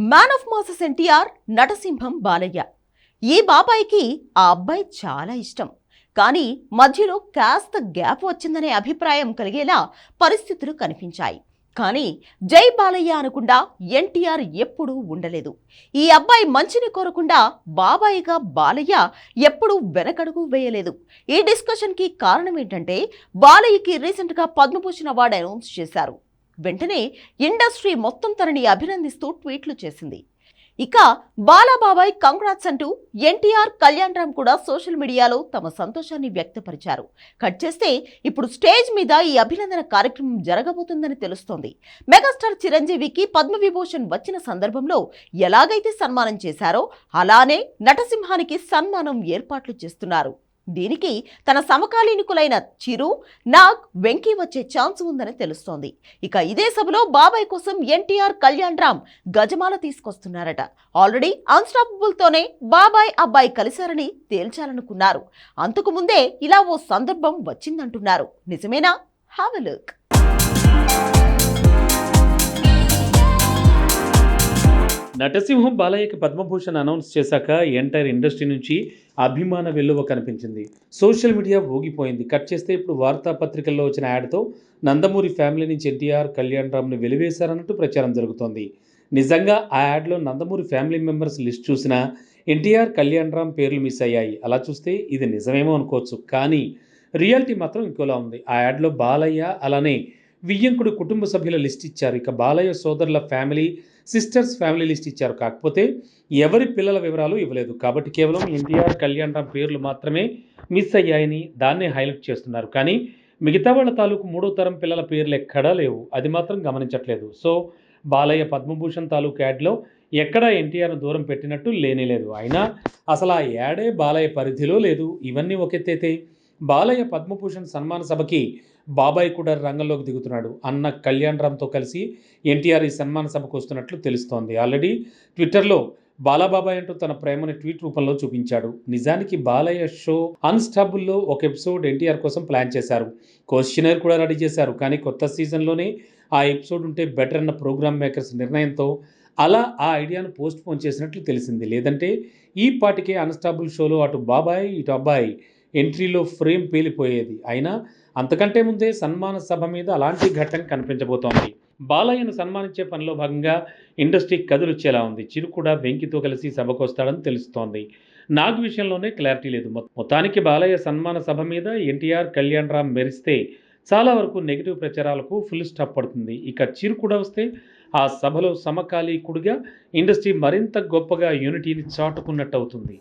Man of masses NTR నటసింహం బాలయ్య ఈ బాబాయికి ఆ అబ్బాయి చాలా ఇష్టం. కానీ మధ్యలో కాస్త గ్యాప్ వచ్చిందనే అభిప్రాయం కలిగేలా పరిస్థితులు కనిపించాయి. కానీ జై బాలయ్య అనకుండా ఎన్టీఆర్ ఎప్పుడూ ఉండలేదు. ఈ అబ్బాయి మంచిని కోరకుండా బాబాయిగా బాలయ్య ఎప్పుడూ వెనకడుగు వేయలేదు. ఈ డిస్కషన్కి కారణం ఏంటంటే బాలయ్యకి రీసెంట్గా పద్మభూషణ్ అవార్డు అనౌన్స్ చేశారు. వెంటనే ఇండస్ట్రీ మొత్తం తనని అభినందిస్తూ ట్వీట్లు చేసింది. ఇక బాలాబాబాయ్ కంగ్రాట్స్ అంటూ ఎన్టీఆర్ కళ్యాణ్ రామ్ కూడా సోషల్ మీడియాలో తమ సంతోషాన్ని వ్యక్తపరిచారు. కట్ చేస్తే ఇప్పుడు స్టేజ్ మీద ఈ అభినందన కార్యక్రమం జరగబోతుందని తెలుస్తోంది. మెగాస్టార్ చిరంజీవికి పద్మవిభూషణ్ వచ్చిన సందర్భంలో ఎలాగైతే సన్మానం చేశారో అలానే నటసింహానికి సన్మానం ఏర్పాట్లు చేస్తున్నారు. దీనికి తన సమకాలీనికులైన చిరు నాగ్ వెంకీ వచ్చే ఛాన్స్ ఉందని తెలుస్తోంది. ఇక ఇదే సభలో బాబాయ్ కోసం ఎన్టీఆర్ కళ్యాణ్ రామ్ గజమాల తీసుకొస్తున్నారట. ఆల్రెడీ అన్స్టాపబుల్తోనే బాబాయ్ అబ్బాయి కలిశారని తేల్చాలనుకున్నారు. అంతకుముందే ఇలా ఓ సందర్భం వచ్చిందంటున్నారు. నిజమేనా? Have a look. నటసింహం బాలయ్యకి పద్మభూషణ్ అనౌన్స్ చేశాక ఎంటైర్ ఇండస్ట్రీ నుంచి అభిమాన వెల్లువ కనిపించింది. Social media ఊగిపోయింది. కట్ చేస్తే ఇప్పుడు వార్తాపత్రికల్లో వచ్చిన యాడ్తో నందమూరి ఫ్యామిలీ నుంచి ఎన్టీఆర్ కళ్యాణ్ రామ్ను వెలివేశారన్నట్టు ప్రచారం జరుగుతోంది. నిజంగా ఆ యాడ్లో నందమూరి ఫ్యామిలీ మెంబర్స్ లిస్ట్ చూసినా ఎన్టీఆర్ కళ్యాణ్ రామ్ పేర్లు మిస్ అయ్యాయి. అలా చూస్తే ఇది నిజమేమో అనుకోవచ్చు. కానీ రియాలిటీ మాత్రం ఇంకోలా ఉంది. ఆ యాడ్లో బాలయ్య అలానే వియ్యంకుడు కుటుంబ సభ్యుల లిస్ట్ ఇచ్చారు. ఇక బాలయ్య సోదరుల ఫ్యామిలీ సిస్టర్స్ ఫ్యామిలీ లిస్ట్ ఇచ్చారు. కాకపోతే ఎవరి పిల్లల వివరాలు ఇవ్వలేదు. కాబట్టి కేవలం ఎన్టీఆర్ కళ్యాణ్ రామ్ పేర్లు మాత్రమే మిస్ అయ్యాయని దాన్నే హైలైట్ చేస్తున్నారు. కానీ మిగతా వాళ్ళ తాలూకు మూడో తరం పిల్లల పేర్లు ఎక్కడా లేవు. అది మాత్రం గమనించట్లేదు. సో బాలయ్య పద్మభూషణ్ తాలూకు యాడ్లో ఎక్కడా ఎన్టీఆర్ను దూరం పెట్టినట్టు లేనేలేదు అయినా అసలు ఆ యాడే బాలయ్య పరిధిలో లేదు. ఇవన్నీ ఒకెత్తైతే బాలయ్య పద్మభూషణ్ సన్మాన సభకి బాబాయ్ కూడా రంగంలోకి దిగుతున్నాడు. అన్న కళ్యాణ్ రామ్తో కలిసి ఎన్టీఆర్ ఈ సన్మాన సభకు వస్తున్నట్లు తెలుస్తోంది. ఆల్రెడీ ట్విట్టర్లో బాలాబాబాయ్ అంటూ తన ప్రేమని ట్వీట్ రూపంలో చూపించాడు. నిజానికి బాలయ్య షో అన్స్టాబుల్లో ఒక ఎపిసోడ్ ఎన్టీఆర్ కోసం ప్లాన్ చేశారు. క్వశ్చనర్ కూడా రెడీ చేశారు. కానీ కొత్త సీజన్లోనే ఆ ఎపిసోడ్ ఉంటే బెటర్ అన్న ప్రోగ్రామ్ మేకర్స్ నిర్ణయంతో అలా ఆ ఐడియాను పోస్ట్ పోన్ చేసినట్లు తెలిసింది. లేదంటే ఈ పాటికే అన్స్టాబుల్ షోలో అటు బాబాయ్ ఇటు అబ్బాయి ఎంట్రీలో ఫ్రేమ్ పేలిపోయేది. అయినా అంతకంటే ముందే సన్మాన సభ మీద అలాంటి ఘట్టం కనిపించబోతోంది. బాలయ్యను సన్మానించే పనిలో భాగంగా ఇండస్ట్రీ కదులుచ్చేలా ఉంది. చిరు కూడా వెంకితో కలిసి సభకు వస్తాడని తెలుస్తోంది. నాగ్ విషయంలోనే క్లారిటీ లేదు. మొత్తానికి బాలయ్య సన్మాన సభ మీద ఎన్టీఆర్ కళ్యాణ్ రామ్ మెరిస్తే చాలా వరకు నెగిటివ్ ప్రచారాలకు ఫుల్ స్టాప్ పడుతుంది. ఇక చిరు కూడా వస్తే ఆ సభలో సమకాలీకుడిగా ఇండస్ట్రీ మరింత గొప్పగా యూనిటీని చాటుకున్నట్టు అవుతుంది